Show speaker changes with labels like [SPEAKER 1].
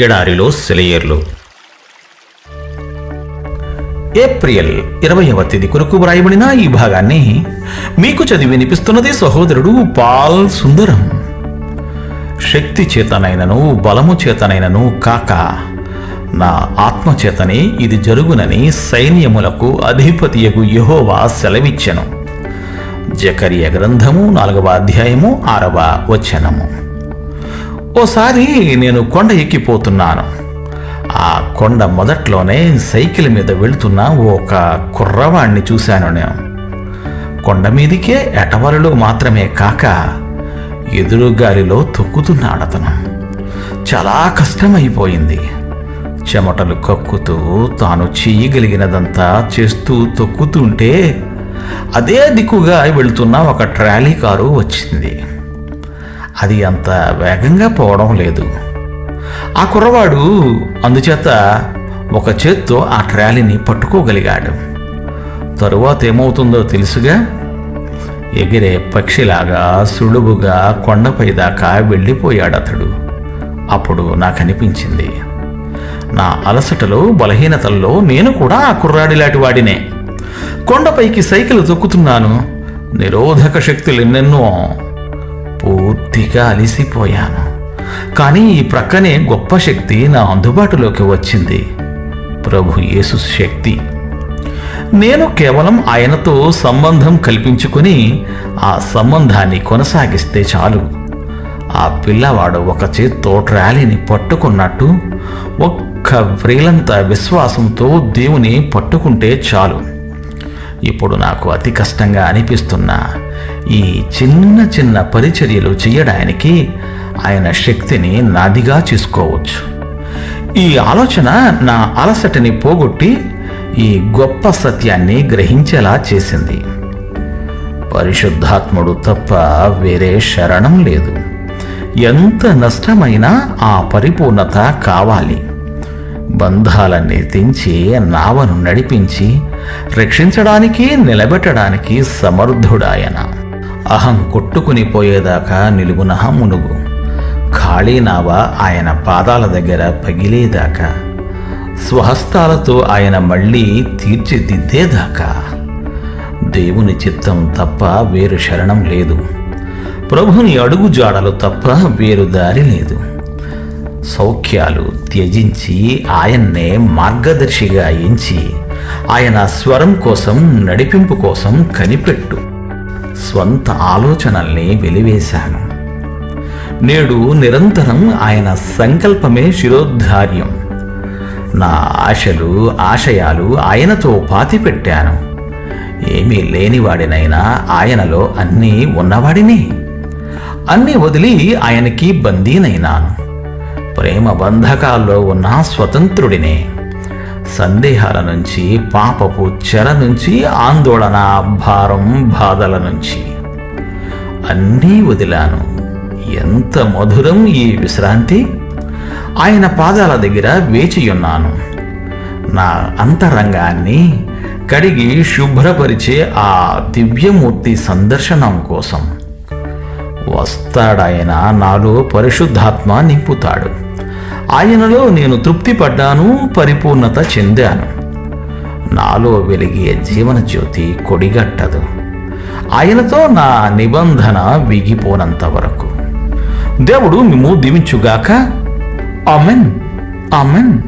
[SPEAKER 1] ఎడారిలో సెలయేర్లు. ఏప్రిల్ ఇరవైవ తేదీ కొరకు వ్రాయబడిన ఈ భాగాన్ని మీకు చదివి వినిపిస్తున్నది సహోదరుడు పాల్ సుందరం. శక్తి చేతనైనను బలము చేతనైనను కాక నా ఆత్మ చేతనే ఇది జరుగునని సైన్యములకు అధిపతియకు యహోవా సెలవిచ్చెను. జకరియ గ్రంథము నాలుగవ అధ్యాయము ఆరవ వచనము. ఓసారి నేను కొండ ఎక్కిపోతున్నాను. ఆ కొండ మొదట్లోనే సైకిల్ మీద వెళుతున్న ఒక కుర్రవాణ్ణి చూశాను నేను. కొండ మీదికే ఎటవరలో మాత్రమే కాక ఎదురుగాలిలో తొక్కుతున్నాడు అతను చాలా కష్టమైపోయింది. చెమటలు కక్కుతూ తాను చేయగలిగినదంతా చేస్తూ తొక్కుతుంటే అదే దిక్కుగా వెళుతున్న ఒక ట్రాలీ కారు వచ్చింది. అది అంత వేగంగా పోవడం లేదు. ఆ కుర్రవాడు అందుచేత ఒక చేత్తో ఆ ట్రాలీని పట్టుకోగలిగాడు. తరువాత ఏమవుతుందో తెలుసుగా? ఎగిరే పక్షిలాగా సులువుగా కొండపై దాకా వెళ్ళిపోయాడు అతడు. అప్పుడు నాకు అనిపించింది నా అలసటలో బలహీనతల్లో నేను కూడా ఆ కుర్రాడిలాంటి వాడినే. కొండపైకి సైకిల్ తొక్కుతున్నాను నిరోధక శక్తులు ఎన్నెన్నో పూర్తిగా అలిసిపోయాను. కానీ ఈ ప్రక్కనే గొప్ప శక్తి నా అందుబాటులోకి వచ్చింది. ప్రభు యేసు శక్తి. నేను కేవలం ఆయనతో సంబంధం కల్పించుకుని ఆ సంబంధాన్ని కొనసాగిస్తే చాలు. ఆ పిల్లవాడు ఒక చేత్తో ట్రాలీని పట్టుకున్నట్టు ఒక్క వ్రేలంత విశ్వాసంతో దేవుని పట్టుకుంటే చాలు. ఇప్పుడు నాకు అతి కష్టంగా అనిపిస్తున్న ఈ చిన్న చిన్న పరిచర్యలు చేయడానికి ఆయన శక్తిని నాదిగా చేసుకోవచ్చు. ఈ ఆలోచన నా అలసటని పోగొట్టి ఈ గొప్ప సత్యాన్ని గ్రహించేలా చేసింది. పరిశుద్ధాత్ముడు తప్ప వేరే శరణం లేదు. ఎంత నష్టమైనా ఆ పరిపూర్ణత కావాలి. బంధాలన్నీ తెంచి నావను నడిపించి రక్షించడానికి నిలబెట్టడానికి సమర్థుడాయన. అహం కొట్టుకుని పోయేదాకా నిలుగున మునుగు. ఖాళీ నావ ఆయన పాదాల దగ్గర పగిలేదాకా. స్వహస్తాలతో ఆయన మళ్ళీ తీర్చిదిద్దేదాకా. దేవుని చిత్తం తప్ప వేరు శరణం లేదు. ప్రభుని అడుగు జాడలు తప్ప వేరు దారి లేదు. సౌఖ్యాలు త్యజించి ఆయన్నే మార్గదర్శిగా ఎంచి ఆయన స్వరం కోసం నడిపింపు కోసం కనిపెట్టు. స్వంత ఆలోచనల్ని వెలివేశాను. నేడు నిరంతరం ఆయన సంకల్పమే శిరోద్ధార్యం. నా ఆశలు ఆశయాలు ఆయనతో పాతిపెట్టాను. ఏమీ లేనివాడినైనా ఆయనలో అన్నీ ఉన్నవాడిని. అన్నీ వదిలి ఆయనకి బందీనైనాను. ప్రేమ బంధకాల్లో ఉన్న స్వతంత్రుడినే. సందేహాల నుంచి పాపపు చెర నుంచి ఆందోళన భారం బాధల నుంచి. అన్నీ వదిలాను. ఎంత మధురం ఈ విశ్రాంతి. ఆయన పాదాల దగ్గర వేచియున్నాను. నా అంతరంగాన్ని కడిగి శుభ్రపరిచే ఆ దివ్యమూర్తి సందర్శనం కోసం. వస్తాడాయన నాలో పరిశుద్ధాత్మ నింపుతాడు. ఆయనలో నేను తృప్తి పడ్డాను పరిపూర్ణత చెందాను. నాలో వెలిగే జీవన జ్యోతి కొడిగట్టదు. ఆయనతో నా నిబంధన విగిపోనంత వరకు. దేవుడు మిమ్ము దీవించుగాక. ఆమెన్. ఆమెన్.